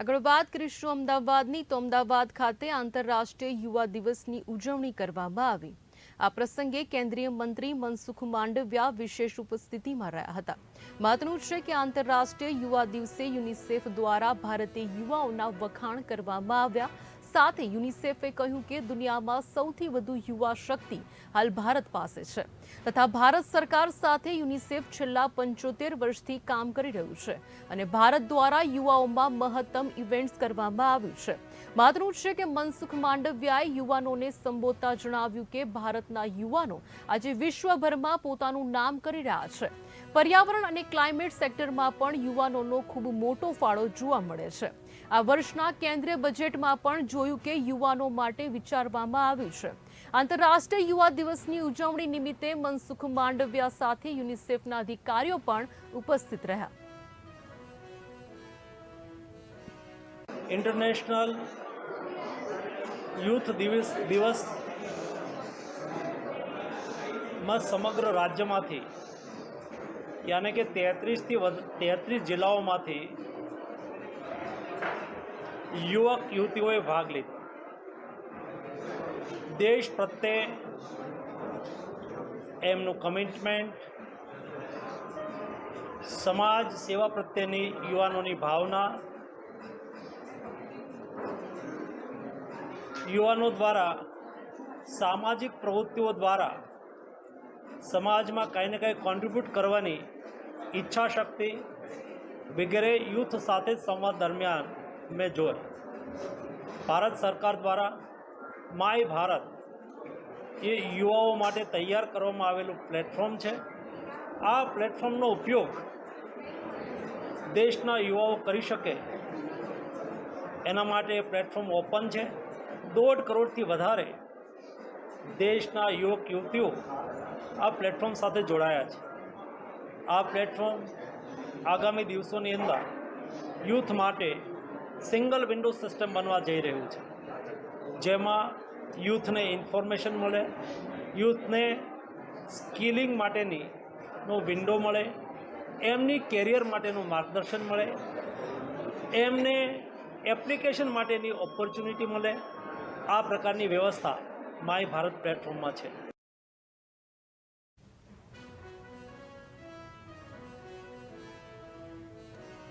આગળ વાત કરીશું અમદાવાદની. તો અમદાવાદ ખાતે આંતરરાષ્ટ્રીય યુવા દિવસની ઉજવણી કરવામાં આવી. આ પ્રસંગે કેન્દ્રીય મંત્રી મનસુખ માંડવિયા વિશેષ ઉપસ્થિતિમાં રહ્યા હતા. મહત્વનું છે કે આંતરરાષ્ટ્રીય યુવા દિવસે યુનિસેફ દ્વારા ભારતીય યુવાઓના વખાણ કરવામાં આવ્યા. સાથે યુનિસેફે કહ્યું કે દુનિયામાં સૌથી વધુ યુવા શક્તિ હાલ ભારત પાસે છે. તથા ભારત સરકાર સાથે યુનિસેફ છેલ્લા પંચોતેર વર્ષથી કામ કરી રહ્યું છે અને ભારત દ્વારા યુવાઓમાં મહત્તમ ઇવેન્ટ્સ કરવામાં આવ્યું છે. મહત્વનું છે કે મનસુખ માંડવિયાએ યુવાનોને સંબોધતા જણાવ્યું કે ભારતના યુવાનો આજે વિશ્વભરમાં પોતાનું નામ કરી રહ્યા છે. પર્યાવરણ અને ક્લાઇમેટ સેક્ટરમાં પણ યુવાનોનો ખૂબ મોટો ફાળો જોવા મળે છે. આ વર્ષના કેન્દ્રીય બજેટમાં પણ જોયું કે યુવાનો માટે વિચારવામાં આવ્યું છે. આંતરરાષ્ટ્રીય યુવા દિવસની ઉજવણી નિમિત્તે મનસુખ માંડવિયા સાથે યુનિસેફના અધિકારીઓ પણ ઉપસ્થિત રહ્યા. ઇન્ટરનેશનલ યુથ દિવસ દિવસમાં સમગ્ર રાજ્યમાંથી, યાને કે તેત્રીસથી તેત્રીસ જિલ્લાઓમાંથી યુવક યુવતીઓએ ભાગ લીધો. દેશ પ્રત્યે એમનું કમિટમેન્ટ સમાજ સેવા પ્રત્યેની યુવાનોની ભાવના, યુવાનો દ્વારા, સામાજિક પ્રવૃત્તિઓ દ્વારા સમાજમાં કંઈ ને કંઈ કોન્ટ્રીબ્યુટ કરવાની ઈચ્છા શક્તિ વગેરે યુથ સાથે સંવાદ દરમિયાન મેં જોઈ ભારત સરકાર દ્વારા માય ભારત એ યુવાઓ માટે તૈયાર કરવામાં આવેલું પ્લેટફોર્મ છે. આ પ્લેટફોર્મનો ઉપયોગ દેશના યુવાઓ કરી શકે. એના માટે પ્લેટફોર્મ ઓપન છે. દોઢ કરોડથી વધારે દેશના યુવક, યુવતીઓ આ પ્લેટફોર્મ સાથે જોડાયા છે. આ પ્લેટફોર્મ આગામી દિવસોની અંદર યુથ માટે સિંગલ વિન્ડો સિસ્ટમ બનવા જઈ રહ્યું છે. જેમાં યુથને ઇન્ફોર્મેશન મળે, યુથને સ્કિલિંગ માટેની નો વિન્ડો મળે, એમની કેરિયર માટેનું માર્ગદર્શન મળે, એમને એપ્લિકેશન માટેની ઓપોર્ચ્યુનિટી મળે. આ પ્રકારની વ્યવસ્થા માય ભારત પ્લેટફોર્મમાં છે.